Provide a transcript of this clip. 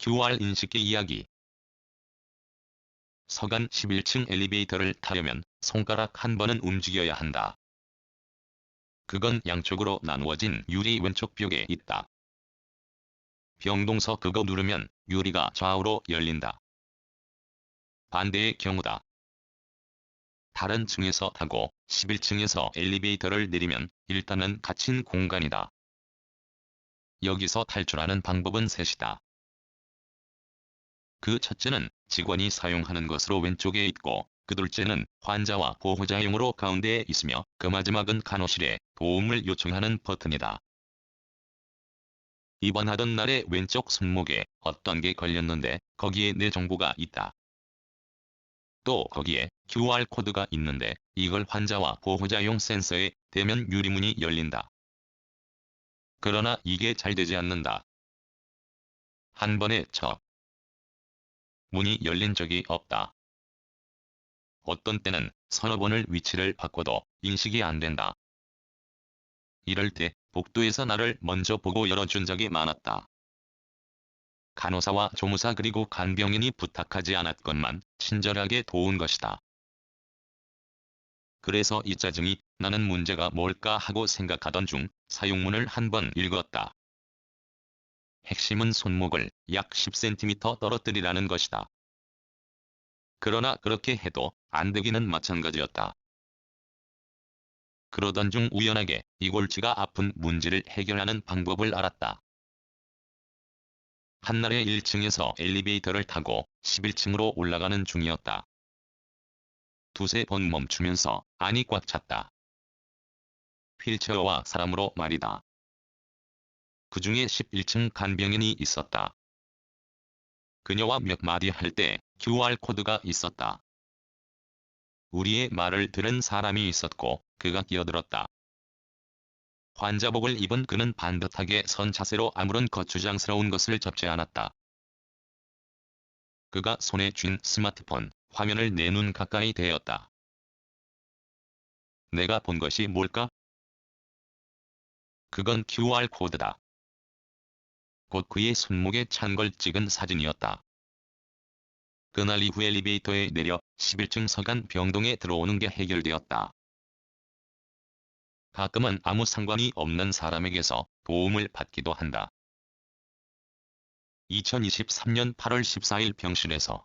QR 인식기 이야기 서간 11층 엘리베이터를 타려면 손가락 한 번은 움직여야 한다. 그건 양쪽으로 나누어진 유리 왼쪽 벽에 있다. 병동서 그거 누르면 유리가 좌우로 열린다. 반대의 경우다. 다른 층에서 타고 11층에서 엘리베이터를 내리면 일단은 갇힌 공간이다. 여기서 탈출하는 방법은 셋이다. 그 첫째는 직원이 사용하는 것으로 왼쪽에 있고 그 둘째는 환자와 보호자용으로 가운데에 있으며 그 마지막은 간호실에 도움을 요청하는 버튼이다. 입원하던 날의 왼쪽 손목에 어떤 게 걸렸는데 거기에 내 정보가 있다. 또 거기에 QR코드가 있는데 이걸 환자와 보호자용 센서에 대면 유리문이 열린다. 그러나 이게 잘 되지 않는다. 한 번에 저 문이 열린 적이 없다. 어떤 때는 서너 번을 위치를 바꿔도 인식이 안 된다. 이럴 때 복도에서 나를 먼저 보고 열어준 적이 많았다. 간호사와 조무사 그리고 간병인이 부탁하지 않았건만 친절하게 도운 것이다. 그래서 이 짜증이 나는 문제가 뭘까 하고 생각하던 중 사용문을 한 번 읽었다. 핵심은 손목을 약 10cm 떨어뜨리라는 것이다. 그러나 그렇게 해도 안 되기는 마찬가지였다. 그러던 중 우연하게 이 골치가 아픈 문제를 해결하는 방법을 알았다. 한날에 1층에서 엘리베이터를 타고 11층으로 올라가는 중이었다. 두세 번 멈추면서 안이 꽉 찼다. 휠체어와 사람으로 말이다. 그 중에 11층 간병인이 있었다. 그녀와 몇 마디 할 때 QR코드가 있었다. 우리의 말을 들은 사람이 있었고 그가 끼어들었다. 환자복을 입은 그는 반듯하게 선 자세로 아무런 거추장스러운 것을 접지 않았다. 그가 손에 쥔 스마트폰 화면을 내 눈 가까이 대었다. 내가 본 것이 뭘까? 그건 QR코드다. 곧 그의 손목에 찬 걸 찍은 사진이었다. 그날 이후 엘리베이터에 내려 11층 서간 병동에 들어오는 게 해결되었다. 가끔은 아무 상관이 없는 사람에게서 도움을 받기도 한다. 2023년 8월 14일 병실에서